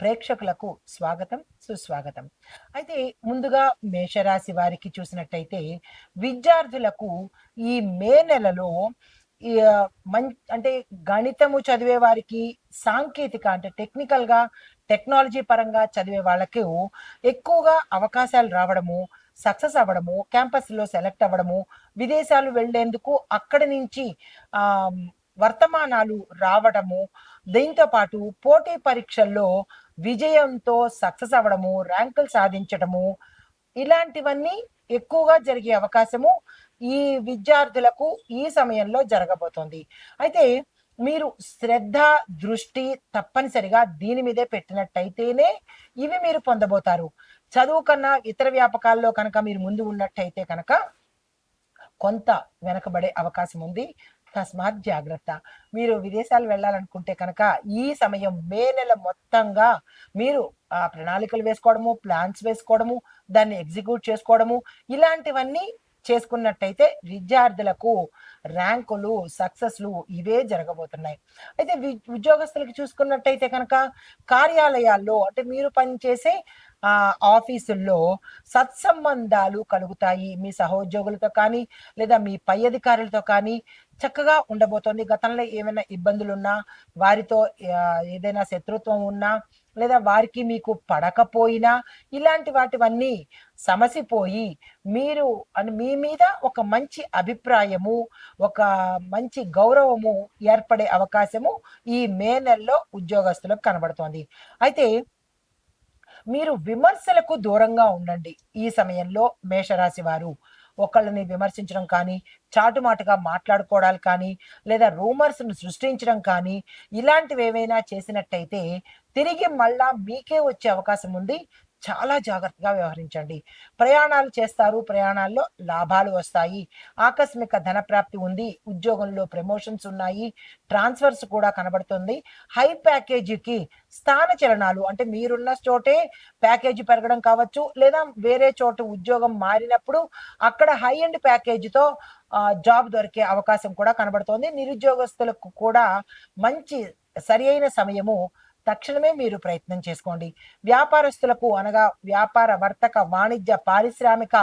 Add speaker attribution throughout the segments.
Speaker 1: ప్రేక్షకులకు స్వాగతం సుస్వాగతం. అయితే ముందుగా మేషరాశి వారికి చూసినట్టయితే విద్యార్థులకు ఈ మే నెలలో మం అంటే గణితము చదివే వారికి సాంకేతిక అంటే టెక్నికల్గా టెక్నాలజీ పరంగా చదివే వాళ్ళకు ఎక్కువగా అవకాశాలు రావడము సక్సెస్ అవ్వడము క్యాంపస్లో సెలెక్ట్ అవ్వడము విదేశాలు వెళ్ళేందుకు అక్కడి నుంచి వర్తమానాలు రావడము దీంతో పాటు పోటీ పరీక్షల్లో విజయంతో సక్సెస్ అవ్వడము ర్యాంకులు సాధించడము ఇలాంటివన్నీ ఎక్కువగా జరిగే అవకాశము ఈ విద్యార్థులకు ఈ సమయంలో జరగబోతోంది. అయితే మీరు శ్రద్ధ దృష్టి తప్పనిసరిగా దీని మీదే పెట్టినట్టయితేనే ఇవి మీరు పొందబోతారు. చదువు కన్నా ఇతర వ్యాపకాల్లో కనుక మీరు ముందు ఉన్నట్టయితే కనుక కొంత వెనకబడే అవకాశం ఉంది తస్మాత్ జాగ్రత్త. మీరు విదేశాలు వెళ్ళాలనుకుంటే కనుక ఈ సమయం మే నెల మొత్తంగా మీరు ఆ ప్రణాళికలు వేసుకోవడము ప్లాన్స్ వేసుకోవడము దాన్ని ఎగ్జిక్యూట్ చేసుకోవడము ఇలాంటివన్నీ చేసుకున్నట్టయితే విద్యార్థులకు ర్యాంకులు సక్సెస్లు ఇవే జరగబోతున్నాయి. అయితే వి- ఉద్యోగస్తులకు చూసుకున్నట్టయితే కనుక కార్యాలయాల్లో అంటే మీరు పనిచేసే ఆఫీసుల్లో సత్సంబంధాలు కలుగుతాయి. మీ సహోద్యోగులతో కానీ లేదా మీ పై అధికారులతో కానీ చక్కగా ఉండబోతోంది. గతంలో ఏమైనా ఇబ్బందులు ఉన్నా వారితో ఏదైనా శత్రుత్వం ఉన్నా లేదా వారికి మీకు పడకపోయినా ఇలాంటి వాటివన్నీ సమసిపోయి మీరు అని మీ మీద ఒక మంచి అభిప్రాయము ఒక మంచి గౌరవము ఏర్పడే అవకాశము ఈ మే నెలలో ఉద్యోగస్తులకు కనబడుతోంది. అయితే మీరు విమర్శలకు దూరంగా ఉండండి ఈ సమయంలో మేషరాశి వారు. ఒకళ్ళని విమర్శించడం కానీ చాటుమాటుగా మాట్లాడుకోవడాలు కానీ లేదా రూమర్స్ను సృష్టించడం కానీ ఇలాంటివి ఏవైనా చేసినట్టయితే తిరిగి మళ్ళా మీకే వచ్చే అవకాశం ఉంది. చాలా జాగ్రత్తగా వ్యవహరించండి. ప్రయాణాలు చేస్తారు. ప్రయాణాల్లో లాభాలు వస్తాయి. ఆకస్మిక ధన ప్రాప్తి ఉంది. ఉద్యోగంలో ప్రమోషన్స్ ఉన్నాయి. ట్రాన్స్ఫర్స్ కూడా కనబడుతుంది. హై ప్యాకేజీకి స్థాన చలనాలు అంటే మీరున్న చోటే ప్యాకేజీ పెరగడం కావచ్చు లేదా వేరే చోట ఉద్యోగం మారినప్పుడు అక్కడ హై ఎండ్ ప్యాకేజీతో జాబ్ దొరికే అవకాశం కూడా కనబడుతోంది. నిరుద్యోగస్తులకు కూడా మంచి సరి అయిన సమయము తక్షణమే మీరు ప్రయత్నం చేసుకోండి. వ్యాపారస్తులకు అనగా వ్యాపార వర్తక వాణిజ్య పారిశ్రామిక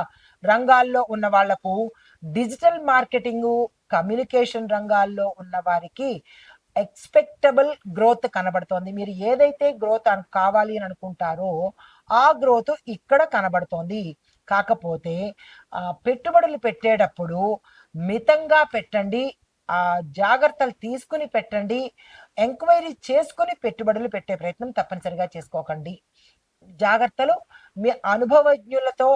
Speaker 1: రంగాల్లో ఉన్న వాళ్ళకు డిజిటల్ మార్కెటింగ్ కమ్యూనికేషన్ రంగాల్లో ఉన్న వారికి ఎక్స్పెక్టబుల్ గ్రోత్ కనబడుతోంది. మీరు ఏదైతే గ్రోత్ కావాలి అని అనుకుంటారో ఆ గ్రోత్ ఇక్కడ కనబడుతోంది. కాకపోతే పెట్టుబడులు పెట్టేటప్పుడు మితంగా పెట్టండి ఆ జాగ్రత్తలు తీసుకుని పెట్టండి. ఎంక్వైరీ చేసుకుని పెట్టుబడులు పెట్టే ప్రయత్నం తప్పనిసరిగా చేసుకోకండి. జాగ్రత్తలు మీ అనుభవజ్ఞులతో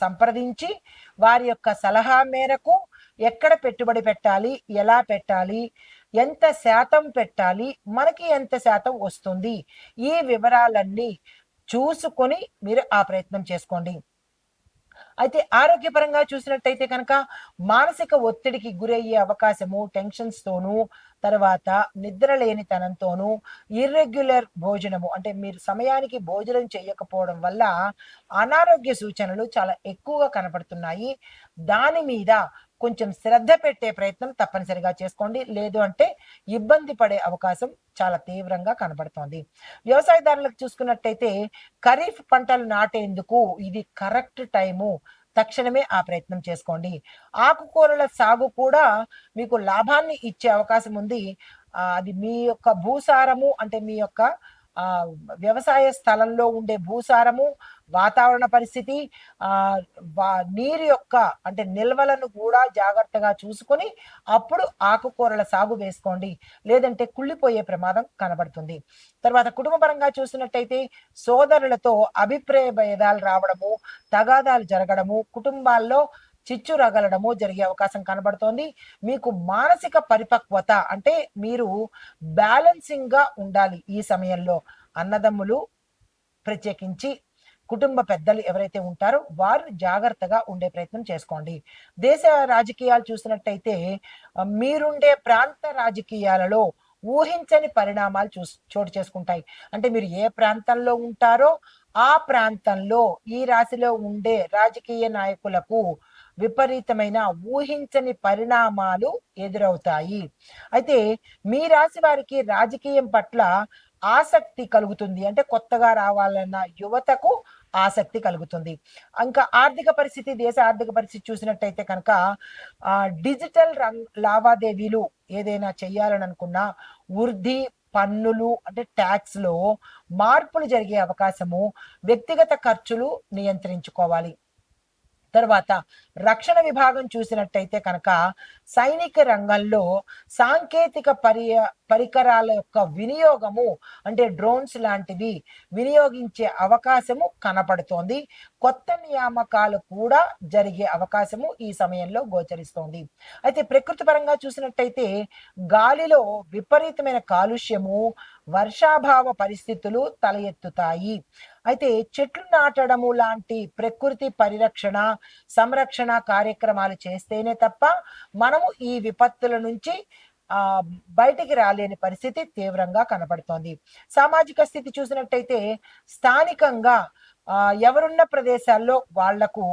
Speaker 1: సంప్రదించి వారి యొక్క సలహా మేరకు ఎక్కడ పెట్టుబడి పెట్టాలి ఎలా పెట్టాలి ఎంత శాతం పెట్టాలి మనకి ఎంత శాతం వస్తుంది ఈ వివరాలన్నీ చూసుకొని మీరు ఆ ప్రయత్నం చేసుకోండి. అయితే ఆరోగ్యపరంగా చూసినట్టయితే కనుక మానసిక ఒత్తిడికి గురయ్యే అవకాశము టెన్షన్స్ తోనూ తర్వాత నిద్ర లేనితనంతోనూ ఇర్రెగ్యులర్ భోజనము అంటే మీరు సమయానికి భోజనం చేయకపోవడం వల్ల అనారోగ్య సూచనలు చాలా ఎక్కువగా కనపడుతున్నాయి. దాని మీద కొంచెం శ్రద్ధ పెట్టే ప్రయత్నం తప్పనిసరిగా చేసుకోండి. లేదు అంటే ఇబ్బంది పడే అవకాశం చాలా తీవ్రంగా కనబడుతోంది వ్యవసాయదారులకు చూసుకున్నట్టయితే ఖరీఫ్ పంటలు నాటేందుకు ఇది కరెక్ట్ టైము. తక్షణమే ఆ ప్రయత్నం చేసుకోండి. ఆకుకూరల సాగు కూడా మీకు లాభాన్ని ఇచ్చే అవకాశం ఉంది. అది మీ యొక్క భూసారము అంటే మీ యొక్క వ్యవసాయ స్థలంలో ఉండే భూసారము వాతావరణ పరిస్థితి ఆ నీరు యొక్క అంటే నిల్వలను కూడా జాగ్రత్తగా చూసుకొని అప్పుడు ఆకుకూరల సాగు వేసుకోండి. లేదంటే కుళ్ళిపోయే ప్రమాదం కనబడుతుంది. తర్వాత కుటుంబపరంగా చూసినట్టయితే సోదరులతో అభిప్రాయ భేదాలు రావడము తగాదాలు జరగడము కుటుంబాల్లో చిచ్చు రగలడము జరిగే అవకాశం కనబడుతోంది. మీకు మానసిక పరిపక్వత అంటే మీరు బ్యాలెన్సింగ్గా ఉండాలి ఈ సమయంలో. అన్నదమ్ములు ప్రత్యేకించి కుటుంబ పెద్దలు ఎవరైతే ఉంటారో వారు జాగ్రత్తగా ఉండే ప్రయత్నం చేసుకోండి. దేశ రాజకీయాలు చూసినట్టయితే మీరుండే ప్రాంత రాజకీయాలలో ఊహించని పరిణామాలు చూ చోటు చేసుకుంటాయి. అంటే మీరు ఏ ప్రాంతంలో ఉంటారో ఆ ప్రాంతంలో ఈ రాశిలో ఉండే రాజకీయ నాయకులకు విపరీతమైన ఊహించని పరిణామాలు ఎదురవుతాయి. అయితే మీ రాశి వారికి రాజకీయం పట్ల ఆసక్తి కలుగుతుంది. అంటే కొత్తగా రావాలన్న యువతకు ఆసక్తి కలుగుతుంది. ఇంకా ఆర్థిక పరిస్థితి దేశ ఆర్థిక పరిస్థితి చూసినట్టయితే కనుక డిజిటల్ రంగ్ లావాదేవీలు ఏదైనా చేయాలని అనుకున్నా వృద్ధి పన్నులు అంటే ట్యాక్స్లో మార్పులు జరిగే అవకాశము వ్యక్తిగత ఖర్చులు నియంత్రించుకోవాలి. తర్వాత రక్షణ విభాగం చూసినట్టయితే కనుక సైనిక రంగంలో సాంకేతిక పరి పరికరాల యొక్క వినియోగము అంటే డ్రోన్స్ లాంటివి వినియోగించే అవకాశము కనపడుతోంది. కొత్త నియామకాలు కూడా జరిగే అవకాశము ఈ సమయంలో గోచరిస్తోంది. అయితే ప్రకృతి పరంగా చూసినట్టయితే గాలిలో విపరీతమైన కాలుష్యము వర్షాభావ పరిస్థితులు తల ఎత్తుతాయి అయితే చెట్లు నాటడము లాంటి ప్రకృతి పరిరక్షణ సంరక్షణ కార్యక్రమాలు చేస్తేనే తప్ప మనము ఈ విపత్తుల నుంచి ఆ బయటికి రాలేని పరిస్థితి తీవ్రంగా కనబడుతోంది. సామాజిక స్థితి చూసినట్టయితే స్థానికంగా ఎవరున్న ప్రదేశాల్లో వాళ్ళకు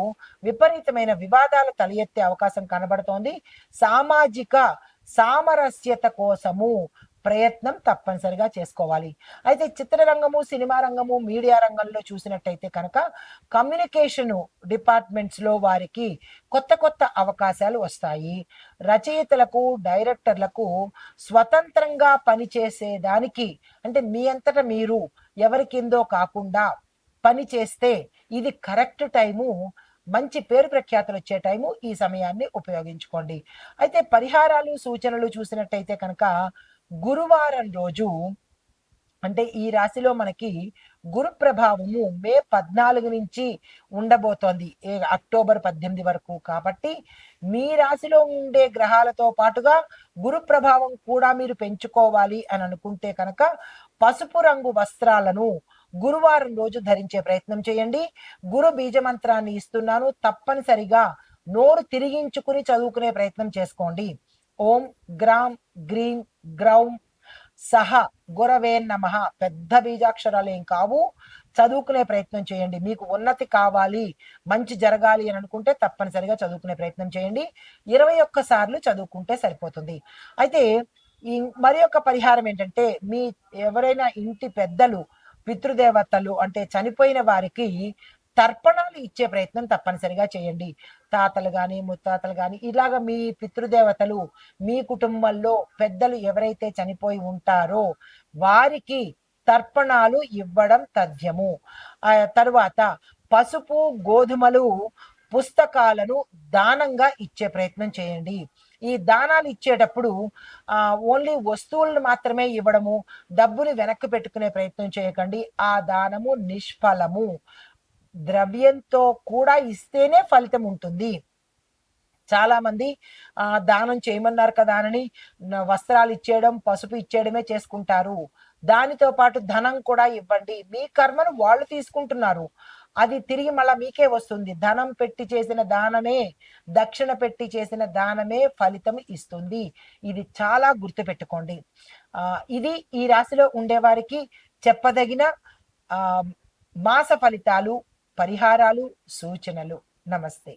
Speaker 1: విపరీతమైన వివాదాలు తల ఎత్తే అవకాశం కనబడుతోంది. సామాజిక సామరస్యత కోసము ప్రయత్నం తప్పనిసరిగా చేసుకోవాలి. అయితే చిత్రరంగము సినిమా రంగము మీడియా రంగంలో చూసినట్టయితే కనుక కమ్యూనికేషన్ డిపార్ట్మెంట్స్లో వారికి కొత్త కొత్త అవకాశాలు వస్తాయి. రచయితలకు డైరెక్టర్లకు స్వతంత్రంగా పనిచేసే దానికి అంటే మీ అంతటా మీరు ఎవరి కిందో కాకుండా పని చేస్తే ఇది కరెక్ట్ టైము మంచి పేరు ప్రఖ్యాతులు వచ్చే టైము ఈ సమయాన్ని ఉపయోగించుకోండి. అయితే పరిహారాలు సూచనలు చూసినట్టయితే కనుక గురువారం రోజు అంటే ఈ రాశిలో మనకి గురు ప్రభావము మే పద్నాలుగు నుంచి ఉండబోతోంది. అక్టోబర్ పద్దెనిమిది వరకు కాబట్టి మీ రాశిలో ఉండే గ్రహాలతో పాటుగా గురు ప్రభావం కూడా మీరు పెంచుకోవాలి అని అనుకుంటే కనుక పసుపు రంగు వస్త్రాలను గురువారం రోజు ధరించే ప్రయత్నం చేయండి. గురు బీజ మంత్రాన్ని ఇస్తున్నాను. తప్పనిసరిగా నోరు తిరిగించుకుని చదువుకునే ప్రయత్నం చేసుకోండి. ఓం గ్రామ్ గ్రీం గ్రౌం సహ గురవే నమ. పెద్ద బీజాక్షరాలు ఏం కావు. చదువుకునే ప్రయత్నం చేయండి. మీకు ఉన్నతి కావాలి. మంచి జరగాలి అని అనుకుంటే తప్పనిసరిగా చదువుకునే ప్రయత్నం చేయండి. ఇరవై ఒక్క సార్లు చదువుకుంటే సరిపోతుంది. అయితే ఈ మరి యొక్క పరిహారం ఏంటంటే మీ ఎవరైనా ఇంటి పెద్దలు పితృదేవతలు అంటే చనిపోయిన వారికి తర్పణాలు ఇచ్చే ప్రయత్నం తప్పనిసరిగా చేయండి. తాతలు కానీ ముత్తాతలు కానీ ఇలాగ మీ పితృదేవతలు మీ కుటుంబంలో పెద్దలు ఎవరైతే చనిపోయి ఉంటారో వారికి తర్పణాలు ఇవ్వడం తథ్యము. తరువాత పసుపు గోధుమలు పుస్తకాలను దానంగా ఇచ్చే ప్రయత్నం చేయండి. ఈ దానాలు ఇచ్చేటప్పుడు ఓన్లీ వస్తువులను మాత్రమే ఇవ్వడము డబ్బుని వెనక్కి పెట్టుకునే ప్రయత్నం చేయకండి. ఆ దానము నిష్ఫలము. ద్రవ్యంతో కూడా ఇస్తేనే ఫలితం ఉంటుంది. చాలా మంది దానం చేయమన్నారు కదా అని వస్త్రాలు ఇచ్చేయడం పసుపు ఇచ్చేయడమే చేసుకుంటారు. దానితో పాటు ధనం కూడా ఇవ్వండి. మీ కర్మను వాళ్ళు తీసుకుంటున్నారు. అది తిరిగి మళ్ళా మీకే వస్తుంది. ధనం పెట్టి చేసిన దానమే దక్షిణ పెట్టి చేసిన దానమే ఫలితం ఇస్తుంది. ఇది చాలా గుర్తుపెట్టుకోండి. ఆ ఇది ఈ రాశిలో ఉండేవారికి చెప్పదగిన ఆ మాస ఫలితాలు పరిహారాలు సూచనలు. నమస్తే.